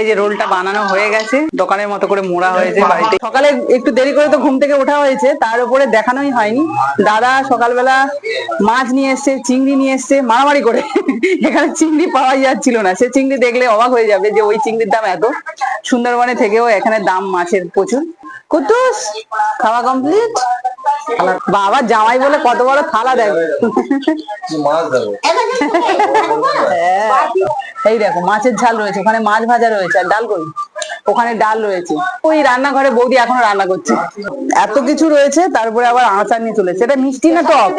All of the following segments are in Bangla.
এই যে রোলটা বানানো হয়ে গেছে, দোকানের মতো করে মোড়া হয়েছে বাড়িতে। সকালে একটু দেরি করে তো ঘুম থেকে ওঠা হয়েছে, তার উপরে দেখানোই হয়নি। দাদা সকালবেলা মাছ নিয়ে এসছে, চিংড়ি নিয়ে এসছে, মারামারি করে। এখানে চিংড়ি পাওয়া যাচ্ছিল না, সে চিংড়ি দেখলে অবাক হয়ে যাবে যে ওই চিংড়ির দাম এত। সুন্দরবনে থেকেও এখানে দাম মাছের প্রচুর। কুতুস, খাওয়া কমপ্লিট বাবা জামাই বলে কত বড় থালা হ্যাঁ। এই দেখো মাছের ঝাল রয়েছে ওখানে মাছ ভাজা রয়েছে আর ডাল করি। ওখানে ডাল রয়েছে। ওই রান্নাঘরে বৌদি এখনও রান্না করছে। এত কিছু রয়েছে তারপরে আবার আচার নিয়ে চলেছে। এটা মিষ্টি না টক?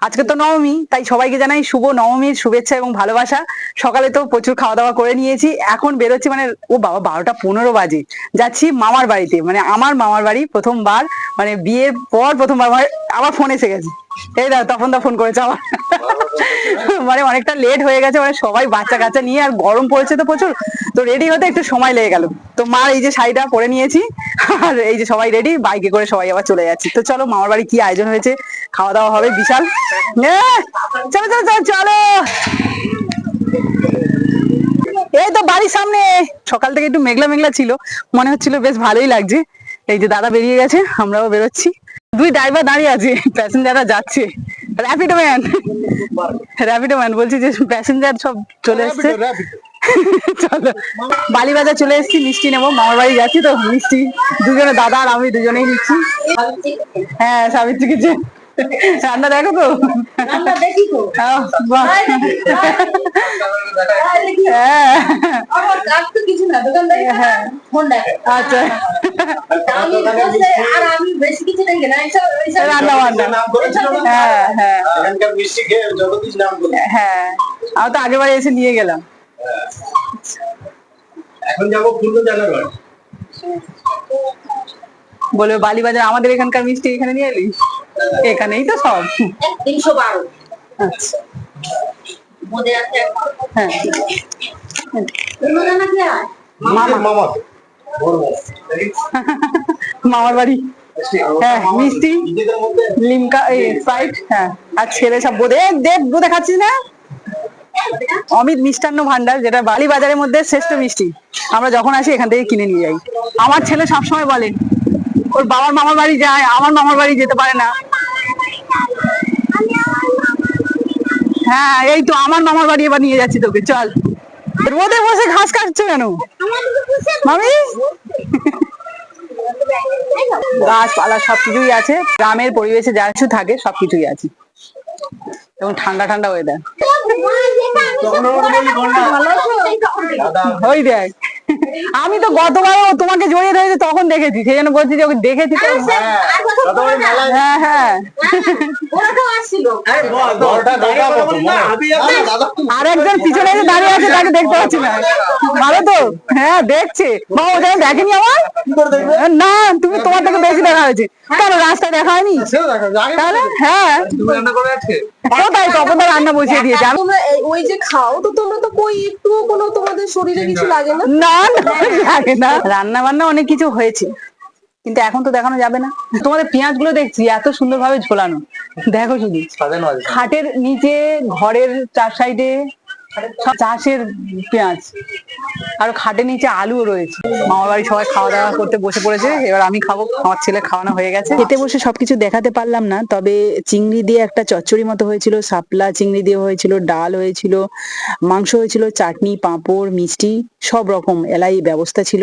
আজকে তো নবমী, তাই সবাইকে জানাই শুভ নবমীর শুভেচ্ছা এবং ভালোবাসা। সকালে তো প্রচুর খাওয়া দাওয়া করে নিয়েছি। এখন বেরোচ্ছি মানে ও বাবা, বারোটা পনেরো বাজে। যাচ্ছি মামার বাড়িতে। মানে আমার মামার বাড়ি প্রথমবার মানে বিয়ের পর প্রথমবার আমার আবার ফোন এসে গেছে। এই দাও তখন দা ফোন করেছে আমার মানে অনেকটা লেট হয়ে গেছে মানে সবাই বাচ্চা কাচ্চা নিয়ে আর গরম পড়েছে তো প্রচুর। তো রেডি হতে একটু সময় লেগে গেল। তো মার এই যে শাড়িটা পরে নিয়েছি, আর এই যে সবাই রেডি বাইকে করে সবাই আবার চলে যাচ্ছি। তো চলো, মামার বাড়ি কি আয়োজন হয়েছে, খাওয়া দাওয়া হবে, বিশাল। চলো চলো চলো চলো। এই তো বাড়ির সামনে। সকাল থেকে একটু মেঘলা মেঘলা ছিল, মনে হচ্ছিল বেশ ভালোই লাগছে। এই যে দাদা বেরিয়ে গেছে, আমরাও বেরোচ্ছি। দুই ড্রাইভার দাঁড়িয়ে আছে প্যাসেঞ্জাররা যাচ্ছে। র্যাপিডো ম্যান র্যাপিডো ম্যান বলছি যে প্যাসেঞ্জার সব চলে এসছে। চলো। বালিবাজার চলে এসেছি মিষ্টি নেব মামার বাড়ি যাচ্ছি তো মিষ্টি। দুজনে দাদা আর আমি দুজনেই নিচ্ছি। হ্যাঁ সাবিত্রী কিছু রান্না দেখো তো? হ্যাঁ হ্যাঁ রান্না বান্না নাম করেছিলাম হ্যাঁ হ্যাঁ। এখানকার মিষ্টি খেয়ে জগদীশ নাম করে হ্যাঁ আমি তো আগের এসে নিয়ে গেলাম। এখন যাব পূর্ণ বালিবাজার আমাদের এখানকার মিষ্টি এখানে নিয়ে এলি? এখানেই তো সব। তিনশো বারো। আচ্ছা। হ্যাঁ। হয় মামা। মামা। মামার বাড়ি। হ্যাঁ, মিষ্টি। লিমকা এই স্প্রাইট হ্যাঁ আর ছেলে সব বোধে দেখ বোধে খাচ্ছিস না? অমিত মিষ্টান্ন ভান্ডার যেটা বালি বাজারের মধ্যে শ্রেষ্ঠ মিষ্টি। আমরা যখন আসি এখান থেকে কিনে নিয়ে যাই। আমার ছেলে সবসময় বলে ওর বাবার মামার বাড়ি যায় আমার মামার বাড়ি যেতে পারে না। হ্যাঁ এই তো আমার মামার বাড়ি এবার নিয়ে যাচ্ছি তোকে চল। রোদে বসে ঘাস কাটছো কেন? মামি? গাছপালা সবকিছুই আছে, গ্রামের পরিবেশে যা কিছু থাকে সবকিছুই আছে। এবং ঠান্ডা ঠান্ডা ওয়েদার ওই দেখ, আমি তো গতবার তোমাকে জড়িয়ে ধরেছি, তখন দেখেছি, সেই জন্য বলছি যে দেখেছি তো। হ্যাঁ, হ্যাঁ হ্যাঁ। ওরা তো আসছিল দলটা দেখা মতো। দাদা আর একজন পিছনে দাঁড়িয়ে আছে তাকে দেখতে পাচ্ছি না। ভালো তো? হ্যাঁ দেখছে। মা ও যেন দেখেনি আমার না তুমি তোমার থেকে বেশি দেখা হয়েছে। কেন রাস্তায় দেখা হয়নি? তাহলে হ্যাঁ। তুমি রান্না কোথায়? বসিয়ে দিয়েছে? আমি তোমরা ওই যে খাও তো তোমরা তো কই একটুও কোনো তোমাদের শরীরে কিছু লাগে না? না না লাগে না। রান্না বান্না অনেক কিছু হয়েছে। কিন্তু এখন তো দেখানো যাবে না। তোমাদের পেঁয়াজগুলো দেখছি এত সুন্দর ভাবে ঝোলানো। দেখো শুধু। খাটের নিচে ঘরের চার সাইডে চাষের পেঁয়াজ আর খাটের নিচে আলুও রয়েছে। মামার বাড়ি সবাই খাওয়া দাওয়া করতে বসে পড়েছে এবার আমি খাব। আমার ছেলে খাওয়ানো হয়ে গেছে। খেতে বসে সবকিছু দেখাতে পারলাম না তবে চিংড়ি দিয়ে একটা চচ্চড়ি মতো হয়েছিল শাপলা চিংড়ি দিয়ে হয়েছিল ডাল হয়েছিল মাংস হয়েছিল চাটনি পাঁপড় মিষ্টি সব রকম এলাই ব্যবস্থা ছিল।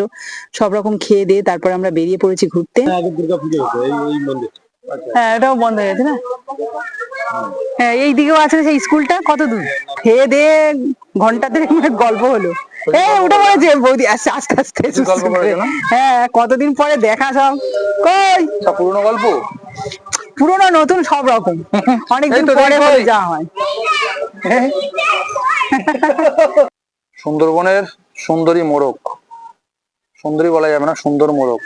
সব রকম খেয়ে দিয়ে তারপর আমরা বেরিয়ে পড়েছি ঘুরতে। আগে দুর্গা পুজো হতো এই এই মন্দির হ্যাঁ এটাও বন্ধ হয়ে গেছে না? হ্যাঁ এই দিকেও আছে সেই স্কুলটা? কত দূর? খেয়ে দিয়ে ঘণ্টা দেড়েক গল্প হলো। এই উঠে পড়েছে বৌদি আসছে আস্তে আস্তে গল্প হ্যাঁ কতদিন পরে দেখা সব? কই? সব পুরনো গল্প? পুরোনো নতুন সব রকম। অনেকদিন পরে যাওয়া হয়। সুন্দরবনের সুন্দরী মোরগ। সুন্দরী বলা যাবে না সুন্দর মোরগ।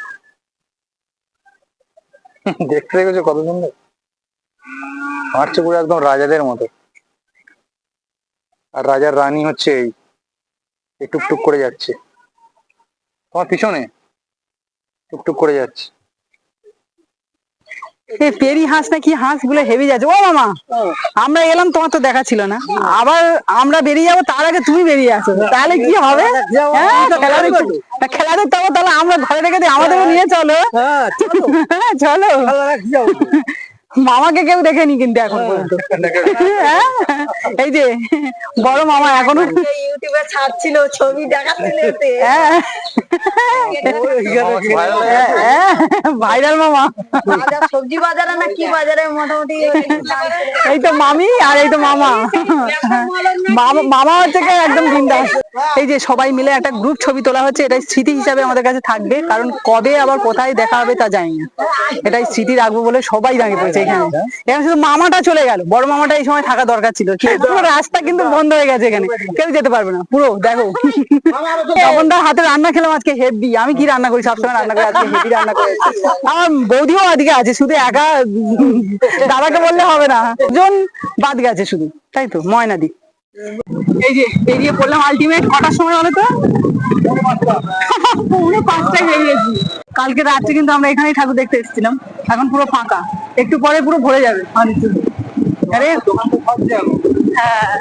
দেখতে দেখেছ কত সুন্দর? হাঁটছে পুরো একদম রাজাদের মতো। আর রাজার রানী হচ্ছে এই টুকটুক করে যাচ্ছে। তোমার পিছনে টুকটুক করে যাচ্ছে। পেরি হাঁস না কি হাঁসগুলো হেভি যাচ্ছে। ও মামা আমরা এলাম তোমার তো দেখা ছিল না। আবার আমরা বেরিয়ে যাব তার আগে তুমি বেরিয়ে আসো। তাহলে কি হবে? হ্যাঁ, খেলা দেখতে তাহলে আমরা ঘরে রেখে দিই আমাদেরও নিয়ে চলো। হ্যাঁ, চলো। মামাকে কেউ দেখেনি কিন্তু এখন পর্যন্ত। হ্যাঁ, এই যে বড় মামা এখনও ইউটিউবে ছাড়ছিল ছবি দেখাচ্ছিল হ্যাঁ। ভাইরাল মামা। সবজি বাজারে না কি বাজারে মোটামুটি এই তো মামি আর এই তো মামা। মামা- মামা হচ্ছে একদম বিন্দাস। এই যে সবাই মিলে একটা গ্রুপ ছবি তোলা হচ্ছে এটাই স্মৃতি হিসাবে আমাদের কাছে থাকবে। কারণ কবে আবার কোথায় দেখা হবে তা জানি না। এটাই স্মৃতি রাখব বলে সবাই দাঁড়িয়ে পড়েছে এখানে। এখানে শুধু মামাটা চলে গেল। বড় মামাটা এই সময় থাকা দরকার ছিল। রাস্তা কিন্তু বন্ধ হয়ে গেছে এখানে। কেউ যেতে পারবে না। পুরো দেখো। তপনদার হাতে রান্না খেলাম আজকে হেভি। আমি কি রান্না করি? সবসময় রান্না করি আজকে হেভি রান্না করে। আমার বৌদিও আদিকে আছে শুধু একা দাদাকে বললে হবে না। জন বাদ গেছে শুধু তাই তো ময়নাদি। এই যে বেরিয়ে পড়লাম আলটিমেট কটার সময় বলো তো? পৌনে পাঁচটায় বেরিয়েছি। কালকে রাত্রে কিন্তু আমরা এখানেই ঠাকুর দেখতে এসেছিলাম। এখন পুরো ফাঁকা। একটু পরে পুরো ভরে যাবে। আরে হ্যাঁ।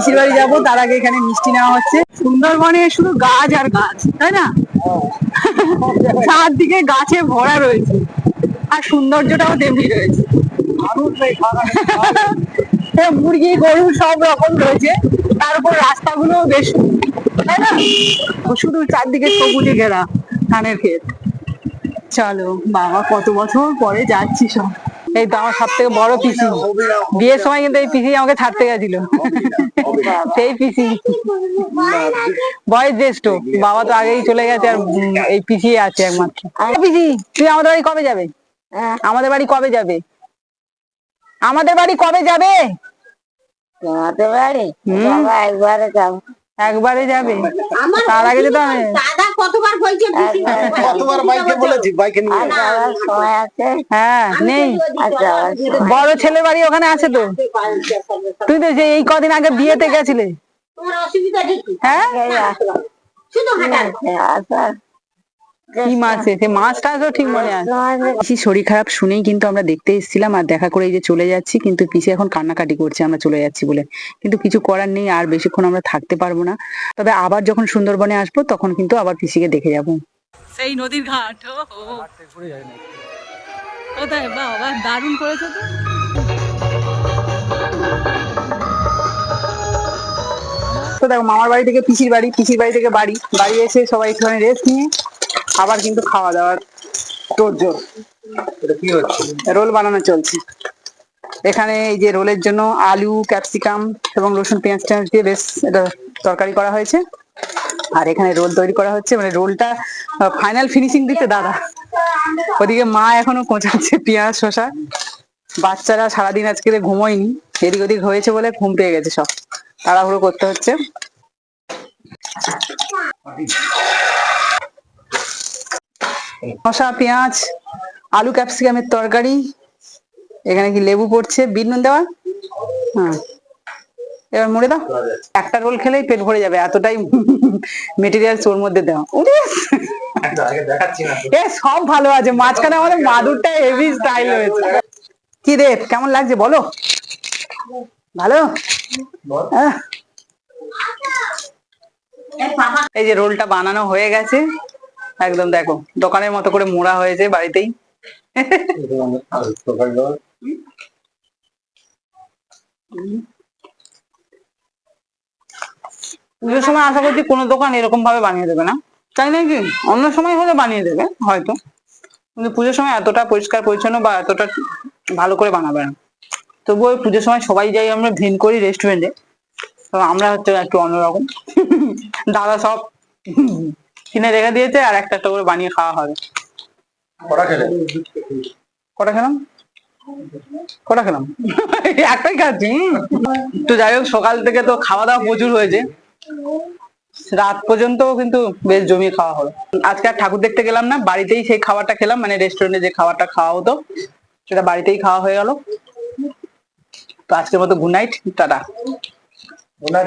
পিসির বাড়ি যাব, তার আগে এখানে মিষ্টি নেওয়া হচ্ছে। সুন্দরবনে শুধু গাছ আর গাছ, তাই না? চারদিকে গাছে ভরা রয়েছে, আর সৌন্দর্যটাও তেমনি রয়েছে। মুরগি, গরু সব রকম রয়েছে, তার উপর রাস্তাগুলো বেশ তাই না? শুধু চারদিকে সবুজে ঘেরা ধানের ক্ষেত। চলো, বাবা, কত বছর পরে যাচ্ছি সব। এই তো আমার সব থেকে বড় পিসি বিয়ের সময় কিন্তু এই পিসি আমাকে ছাড়তে গেছিল। সেই পিসি। বয়স জ্যেষ্ঠ। বাবা তো আগেই চলে গেছে আর এই পিসি আছে একমাত্র। আরে পিসি তুই আমাদের বাড়ি কবে যাবে? আমাদের বাড়ি কবে যাবে? আমাদের বাড়ি কবে যাবে? তোমাদের বাড়ি? হুম। একবারে যাব। একবারে যাবে। তার আগে যেতে হবে। দাদা কতবার বলছে কতবার বাইকে বলেছি বাইকে নিয়ে সময় আছে হ্যাঁ নেই। আর বড় ছেলে বাড়ি ওখানে আছে তো? তুই তো যে এই কদিন আগে বিয়েতে গেছিলে। তোমার অসুবিধা হ্যাঁ? শুধু হাঁটার আচ্ছা। কি মাছে সে মাছটা তো ঠিক মনে আছে। পিসি শরীর খারাপ শুনেই কিন্তু আমরা দেখতে এসেছিলাম আর দেখা করে এই যে চলে যাচ্ছি কিন্তু পিসি এখন কান্নাকাটি করছে আমরা চলে যাচ্ছি বলে। কিন্তু কিছু করার নেই আর বেশিক্ষণ আমরা থাকতে পারব না। তবে আবার যখন সুন্দরবনে আসব তখন কিন্তু আবার পিসিকে দেখে যাব। সেই নদীর ঘাট কোথায়? বাবা দারুণ করেছে তো। তো দেখো মামার বাড়ি থেকে পিসির বাড়ি পিসির বাড়ি থেকে বাড়ি। বাড়ি এসে সবাই একটুখানি রেস্ট নিয়ে আবার কিন্তু খাওয়া দাওয়ার তোড়জোড় এটা কি হচ্ছে? রোল বানানো চলছে। এখানে এই যে রোলের জন্য আলু ক্যাপসিকাম এবং রসুন পেঁয়াজ টেঁয়াজ দিয়ে বেশ এটা তরকারি করা হয়েছে। আর এখানে রোল তৈরি করা হচ্ছে। মানে রোলটা ফাইনাল ফিনিশিং দিতে দাদা। ওদিকে মা এখনও কোচাচ্ছে পেঁয়াজ শসা। বাচ্চারা সারাদিন আজকে ঘুমোয়নি। এদিক ওদিক হয়েছে বলে ঘুম পেয়ে গেছে সব। তাড়াহুড়ো করতে হচ্ছে। শসা, পেঁয়াজ, আলু, ক্যাপসিকামের তরকারি, এখানে কি লেবু পড়ছে? বিট নুন দেওয়া? হ্যাঁ। এবার মুড়ে দাও। একটা রোল খেলেই পেট ভরে যাবে, এতটাই মেটেরিয়ালস ওর মধ্যে দেওয়া। এ, সব ভালো আছে। মাঝখানে আমাদের মাদুরটা হেভি স্টাইল হয়েছে। কি রে, কেমন লাগছে বলো? ভালো? আহ। এই যে রোলটা বানানো হয়ে গেছে। একদম দেখো, দোকানের মতো করে মোড়া হয়েছে বাড়িতেই। পুজোর সময় আশা করছি কোনো দোকান এরকম ভাবে বানিয়ে দেবে না। তাই নাকি অন্য সময় হলে বানিয়ে দেবে, হয়তো। কিন্তু পুজোর সময় এতটা পরিষ্কার পরিচ্ছন্ন বা এতটা ভালো করে বানাবে না। তবুও ওই পুজোর সময় সবাই যাই আমরা ভিন করি রেস্টুরেন্টে আমরা হচ্ছে একটু অন্যরকম। দাদা সব কিনে রেখে দিয়েছে আর একটা একটা করে বানিয়ে খাওয়া হবে। কটা খেলে? কটা খেলাম? কটা খেলাম? একটাই খাচ্ছি তো যাই হোক সকাল থেকে তো খাওয়া দাওয়া প্রচুর হয়েছে। রাত পর্যন্ত কিন্তু বেশ জমিয়ে খাওয়া হলো। আজকে আর ঠাকুর দেখতে গেলাম না বাড়িতেই সেই খাবারটা খেলাম মানে রেস্টুরেন্টে যে খাবারটা খাওয়া হতো সেটা বাড়িতেই খাওয়া হয়ে গেল। তো আজকের মতো গুড নাইট টাটা। ওনার